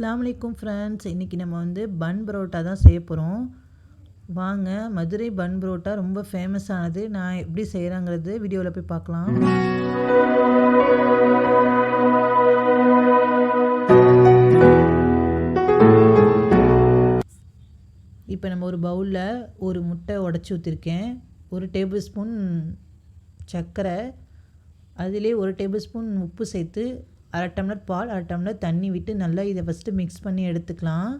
அஸ்லாம் அலைக்கும் ஃப்ரெண்ட்ஸ் இன்றைக்கி நம்ம வந்து பன் பரோட்டா தான் செய்ய போகிறோம் வாங்க மதுரை பன் பரோட்டா ரொம்ப ஃபேமஸானது நான் எப்படி செய்கிறாங்கிறது வீடியோவில் போய் பார்க்கலாம். இப்போ நம்ம ஒரு பவுலில் ஒரு முட்டை உடச்சி ஊற்றிருக்கேன் ஒரு டேபிள் ஸ்பூன் சர்க்கரை. அதிலே ஒரு டேபிள் ஸ்பூன் உப்பு சேர்த்து அரை டம்ளர் பால் அரை டம்ளர் தண்ணி விட்டு நல்லா இதை ஃபஸ்ட்டு மிக்ஸ் பண்ணி எடுத்துக்கலாம்.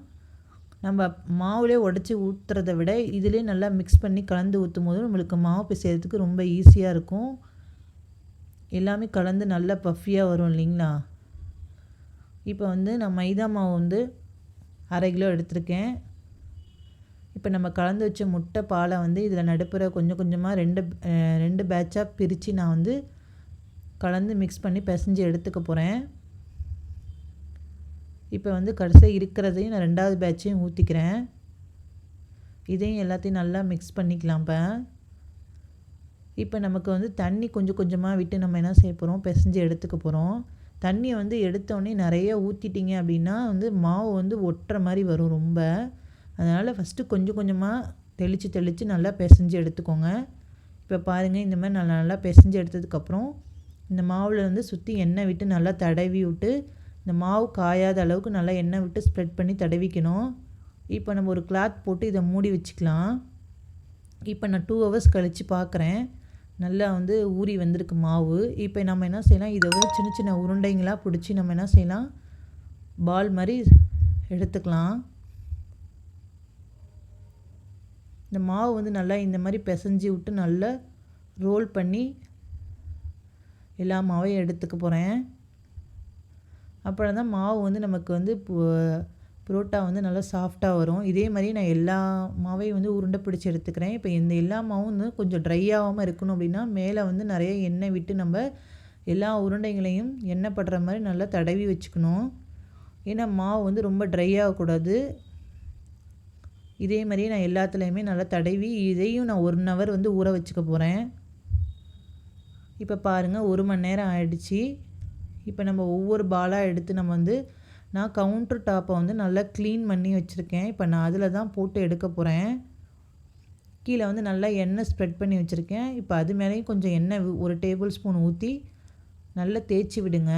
நம்ம மாவுலே உடச்சி ஊற்றுறத விட இதிலே நல்லா மிக்ஸ் பண்ணி கலந்து ஊற்றும் போது நம்மளுக்கு மாவு பிசைகிறதுக்கு ரொம்ப ஈஸியாக இருக்கும். எல்லாமே கலந்து நல்லா பஃபியாக வரும் இல்லைங்களா? இப்போ வந்து நான் மைதா மாவு வந்து அரை கிலோ எடுத்திருக்கேன். இப்போ நம்ம கலந்து வச்ச முட்டை பாலை வந்து இதில் நடுப்புற கொஞ்சம் கொஞ்சமாக ரெண்டு ரெண்டு பேட்சாக பிரித்து நான் வந்து கலந்து மிக்ஸ் பண்ணி பிசைஞ்சு எடுத்துக்க போகிறேன் இப்போ வந்து கடைசியாக இருக்கிறதையும் நான் ரெண்டாவது பேட்சையும் ஊற்றிக்கிறேன் இதையும் எல்லாத்தையும் நல்லா மிக்ஸ் பண்ணிக்கலாம் இப்போ. இப்போ நமக்கு வந்து தண்ணி கொஞ்சம் கொஞ்சமாக விட்டு நம்ம என்ன செய்ய போகிறோம் பிசைஞ்சு எடுத்துக்க போகிறோம் தண்ணியை வந்து எடுத்தோடனே நிறைய ஊற்றிட்டிங்க அப்படின்னா வந்து மாவு வந்து ஒட்டுற மாதிரி வரும் ரொம்ப. அதனால் ஃபஸ்ட்டு கொஞ்சம் கொஞ்சமாக தெளித்து தெளித்து நல்லா பிசைஞ்சு எடுத்துக்கோங்க. இப்போ பாருங்கள் இந்த மாதிரி நல்லா நல்லா பிசைஞ்சு எடுத்ததுக்கப்புறம் இந்த மாவில் வந்து சுற்றி எண்ணெய் விட்டு நல்லா தடவி விட்டு இந்த மாவு காயாத அளவுக்கு நல்லா எண்ணெய் விட்டு ஸ்ப்ரெட் பண்ணி தடவிக்கணும். இப்போ நம்ம ஒரு கிளாத் போட்டு இதை மூடி வச்சுக்கலாம். இப்போ நான் டூ ஹவர்ஸ் கழித்து பார்க்குறேன் நல்லா வந்து ஊறி வந்திருக்கு மாவு. இப்போ நம்ம என்ன செய்யலாம்? இதை வந்து சின்ன சின்ன உருண்டைங்களாக பிடிச்சி நம்ம என்ன செய்யலாம்? பால் மாதிரி எடுத்துக்கலாம். இந்த மாவு வந்து நல்லா இந்த மாதிரி பிசைஞ்சி விட்டு நல்லா ரோல் பண்ணி எல்லா மாவையும் எடுத்துக்க போகிறேன் அப்புறம் தான் மாவு வந்து நமக்கு வந்து புரோட்டா வந்து நல்லா சாஃப்டாக வரும். இதே மாதிரி நான் எல்லா மாவையும் வந்து உருண்டை பிடிச்சி எடுத்துக்கிறேன். இப்போ இந்த எல்லா மாவும் வந்து கொஞ்சம் ட்ரை ஆகாமல் இருக்கணும் அப்படின்னா மேலே வந்து நிறைய எண்ணெய் விட்டு நம்ம எல்லா உருண்டைகளையும் எண்ணெய் படுற மாதிரி நல்லா தடவி வச்சுக்கணும். ஏன்னா மாவு வந்து ரொம்ப ட்ரை ஆகக்கூடாது. இதே மாதிரியே நான் எல்லாத்துலேயுமே நல்லா தடவி இதையும் நான் ஒன் ஹவர் வந்து ஊற வச்சுக்க போகிறேன் இப்போ பாருங்கள் ஒரு மணி நேரம் ஆயிடுச்சு. இப்போ நம்ம ஒவ்வொரு பாலாக எடுத்து நம்ம வந்து நான் கவுண்டர் டாப்பை வந்து நல்லா க்ளீன் பண்ணி வச்சுருக்கேன். இப்போ நான் அதில் தான் போட்டு எடுக்க போகிறேன் கீழே வந்து நல்லா எண்ணெய் ஸ்ப்ரெட் பண்ணி வச்சுருக்கேன். இப்போ அது மேலேயும் கொஞ்சம் எண்ணெய் ஒரு டேபிள் ஸ்பூன் ஊற்றி நல்லா தேய்ச்சி விடுங்க.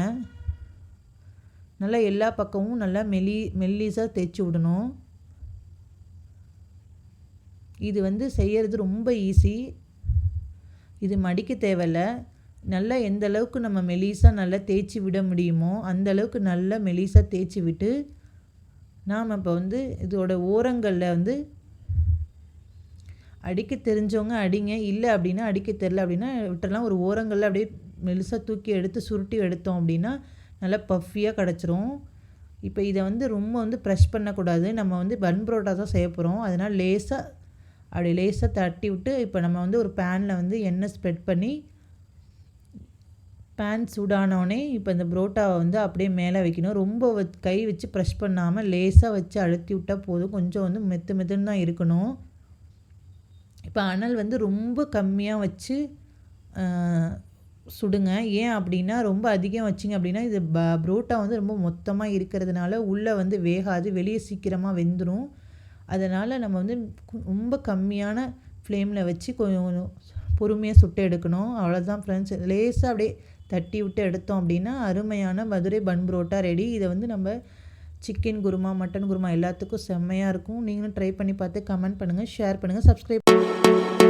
நல்லா எல்லா பக்கமும் நல்லா மெலி மெல்லிஸாக தேய்ச்சி விடணும். இது வந்து செய்கிறது ரொம்ப ஈஸி இது மடிக்க தேவையில்ல. நல்லா எந்த அளவுக்கு நம்ம மெலிசாக நல்லா தேய்ச்சி விட முடியுமோ அந்த அளவுக்கு நல்லா மெலிசாக தேய்ச்சி விட்டு நாம் இப்போ வந்து இதோட ஓரங்களில் வந்து அடிக்க தெரிஞ்சவங்க அடிங்க. இல்லை அப்படின்னா அடிக்க தெரில அப்படின்னா விட்டுறலாம். ஒரு ஓரங்களில் அப்படியே மெலிசாக தூக்கி எடுத்து சுருட்டி எடுத்தோம் அப்படின்னா நல்லா பஃபியாக கிடச்சிரும். இப்போ இதை வந்து ரொம்ப வந்து ப்ரெஷ் பண்ணக்கூடாது. நம்ம வந்து பன் பரோட்டா தான் செய்ய போகிறோம் அதனால் லேசாக அப்படி லேசாக தட்டி விட்டு இப்போ நம்ம வந்து ஒரு பேனில் வந்து எண்ணெய் ஸ்ப்ரெட் பண்ணி பேன் சூடானோடனே இப்போ இந்த புரோட்டாவை வந்து அப்படியே மேலே வைக்கணும். ரொம்ப கை வச்சு ப்ரெஷ் பண்ணாமல் லேசாக வச்சு அழுத்தி விட்டால் போதும். கொஞ்சம் வந்து மெத்து மெத்துன்னு தான் இருக்கணும். இப்போ அனல் வந்து ரொம்ப கம்மியாக வச்சு சுடுங்க. ஏன் அப்படின்னா ரொம்ப அதிகம் வச்சிங்க அப்படின்னா இது ப புரோட்டா வந்து ரொம்ப மொத்தமாக இருக்கிறதுனால உள்ளே வந்து வேகாது. வெளியே சீக்கிரமாக வெந்துடும் அதனால் நம்ம வந்து ரொம்ப கம்மியான ஃப்ளேமில் வச்சு கொஞ்சம் பொறுமையாக சுட்டு எடுக்கணும். அவ்வளோதான் ஃப்ரெண்ட்ஸ் லேசாக அப்படியே தட்டி விட்டு எடுத்தோம் அப்படின்னா அருமையான மதுரை பன் புரோட்டா ரெடி இதை வந்து நம்ம சிக்கன் குருமா மட்டன் குருமா எல்லாத்துக்கும் செம்மையாக இருக்கும். நீங்களும் ட்ரை பண்ணி பார்த்து கமெண்ட் பண்ணுங்கள் ஷேர் பண்ணுங்கள் சப்ஸ்கிரைப்